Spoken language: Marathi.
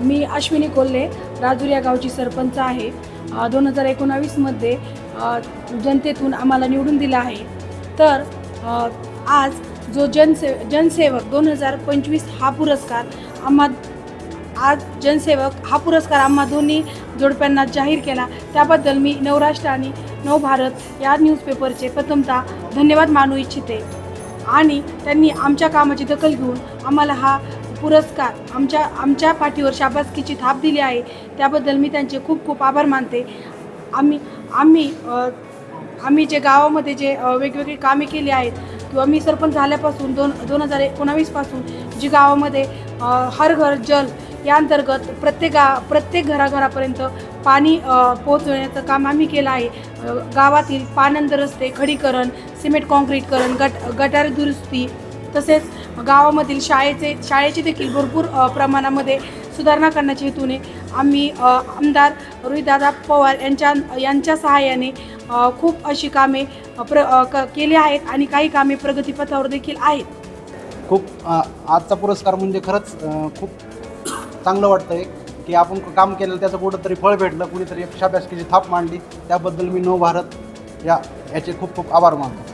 मी अश्विनी कोल्हे राजूर या गावची सरपंच आहे. दोन हजार एकोणावीसमध्ये जनतेतून आम्हाला निवडून दिलं आहे. तर आज जो जनसे जनसेवक दोन हजार पंचवीस हा पुरस्कार आम्हा आज जनसेवक हा पुरस्कार आम्हा दोन्ही जोडप्यांना जाहीर केला. त्याबद्दल मी नवराष्ट्र आणि नवभारत या न्यूजपेपरचे प्रथमतः धन्यवाद मानू इच्छिते. आणि त्यांनी आमच्या कामाची दखल घेऊन आम्हाला हा पुरस्कार आमच्या आमच्या पाठीवर शाबासकीची थाप दिली आहे. त्याबद्दल मी त्यांचे खूप खूप आभार मानते. आम्ही आम्ही आम्ही जे गावामध्ये जे वेगवेगळी कामे केली आहेत किंवा मी सरपंच झाल्यापासून दोन दोन हजार एकोणावीसपासून जी गावामध्ये हर घर जल या अंतर्गत प्रत्येक गा प्रत्येक घराघरापर्यंत पाणी पोहोचवण्याचं काम आम्ही केलं आहे. गावातील पानंद रस्ते खडीकरण सिमेंट कॉन्क्रीटकरण गट गटार दुरुस्ती तसेच गावामधील शाळेचे शाळेची देखील भरपूर प्रमाणामध्ये सुधारणा करण्याच्या हेतूने आम्ही आमदार रोहितदादा पवार यांच्या यांच्या सहाय्याने खूप अशी कामे प्र क केली आहेत आणि काही कामे प्रगतीपथावर देखील आहेत. खूप आजचा पुरस्कार म्हणजे खरंच खूप चांगलं वाटतं आहे की आपण काम केलं त्याचं कुठंतरी फळ भेटलं कुणीतरी एक शाबासकीची थाप मांडली. त्याबद्दल मी नव भारत या याचे खूप खूप आभार मानतो.